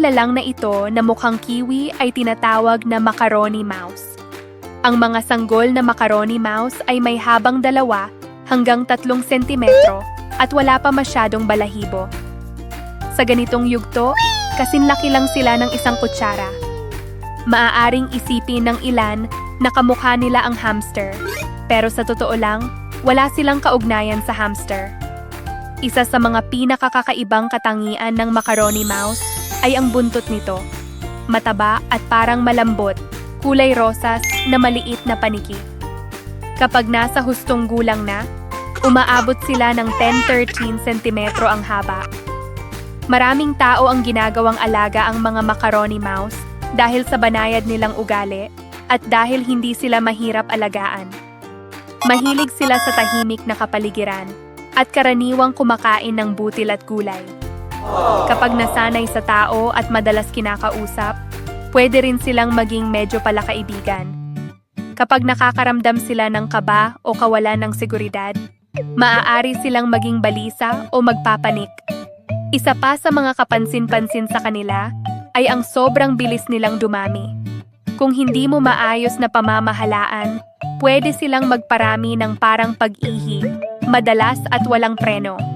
nilalang na ito na mukhang kiwi ay tinatawag na macaroni mouse. Ang mga sanggol na macaroni mouse ay may habang dalawa hanggang tatlong sentimetro at wala pa masyadong balahibo. Sa ganitong yugto, kasinlaki lang sila ng isang kutsara. Maaaring isipin ng ilan na kamukha nila ang hamster, pero sa totoo lang, wala silang kaugnayan sa hamster. Isa sa mga pinakakakaibang katangian ng macaroni mouse ay ang buntot nito. Mataba at parang malambot, kulay rosas na maliit na paniki. Kapag nasa hustong gulang na, umaabot sila ng 10-13 sentimetro ang haba. Maraming tao ang ginagawang alaga ang mga macaroni mouse dahil sa banayad nilang ugali at dahil hindi sila mahirap alagaan. Mahilig sila sa tahimik na kapaligiran at karaniwang kumakain ng butil at gulay. Kapag nasanay sa tao at madalas kinakausap, pwede rin silang maging medyo palakaibigan. Kapag nakakaramdam sila ng kaba o kawalan ng seguridad, maaari silang maging balisa o magpapanik. Isa pa sa mga kapansin-pansin sa kanila ay ang sobrang bilis nilang dumami. Kung hindi mo maayos na pamamahalaan, pwede silang magparami ng parang pag-ihi, madalas at walang preno.